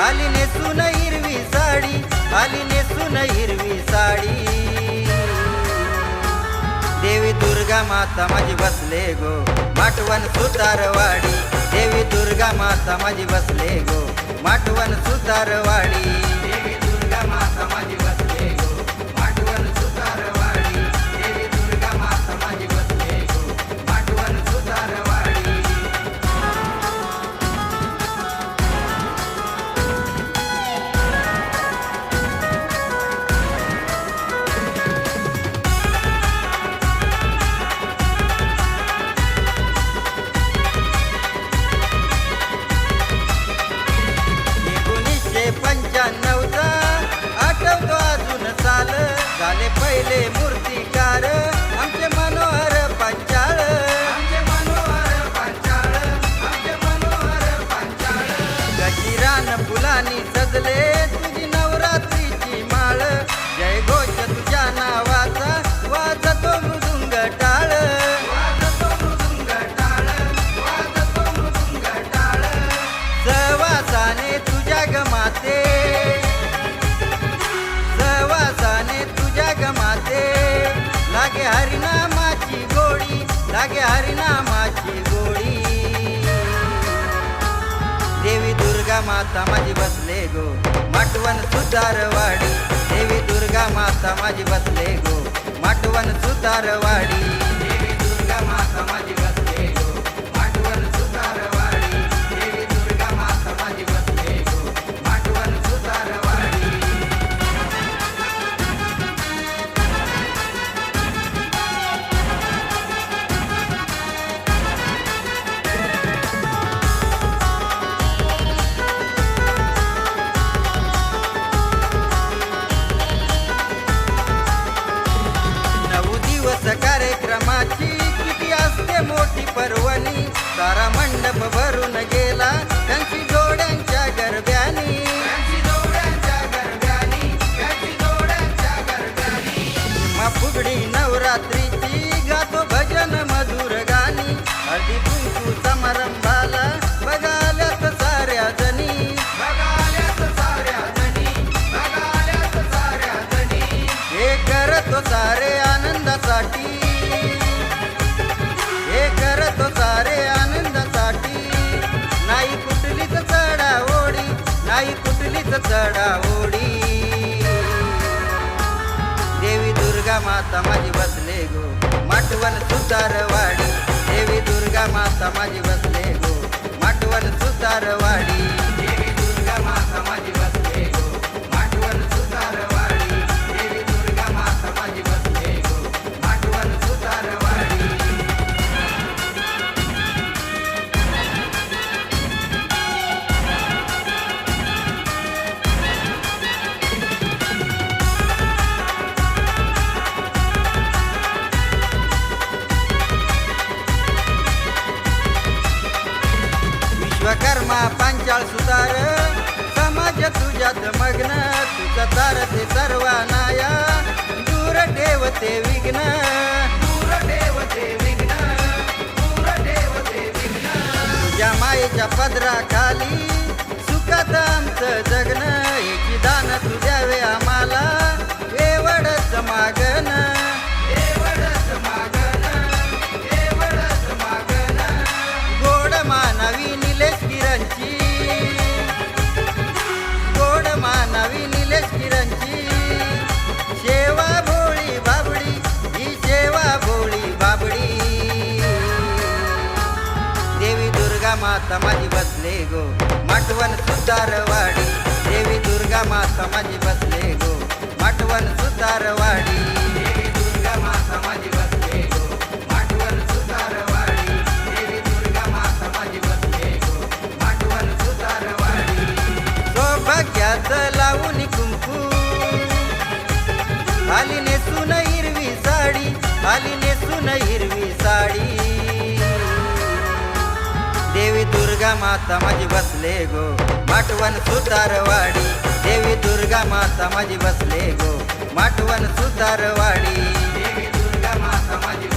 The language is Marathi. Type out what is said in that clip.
आली नेसून हिरवी साडी आली नेसून हिरवी साडी. देवी दुर्गा माता माझी बसले गो माटवण सुतारवाडी. देवी दुर्गा माता माझी बसले गो माटवण सुतारवाडी. लागे हरिनामाची गोळी देवी दुर्गा माता माझी बसले गो. माटवण सुतारवाडी. देवी दुर्गा माता माझी बसले गो. माटवण सुतारवाडी. देवी दुर्गा माता करतो सारे आनंदासाठी. हे करतो सारे आनंदासाठी. नाही कुठलीच चढाओढी नाही कुठलीच चढाओढी देवी दुर्गा माता माझी बसले गो माटवण सुतारवाडी. देवी दुर्गा माता माझी बसले गो माटवण सुतारवाडी. तुझ्यात मग्न तुझं तारते सर्वानाया. दूर ठेवते विघ्न. दूर ठेवते विघ्न. दूर ठेवते विघ्न. तुझ्या मायेच्या पदराखाली सुखात आमचं जगन एकी दान तू बसले गो. माटवण सुतारवाडी देवी दुर्गा मा समाजी बसले गो. माटवण सुतारवाडी देवी दुर्गा मा समाजी दुर्गा माता माझी बसले गो. माटवन सुतारवाडी देवी दुर्गा माता माझी बसले गो. माटवन सुतारवाडी देवी दुर्गा माता माझी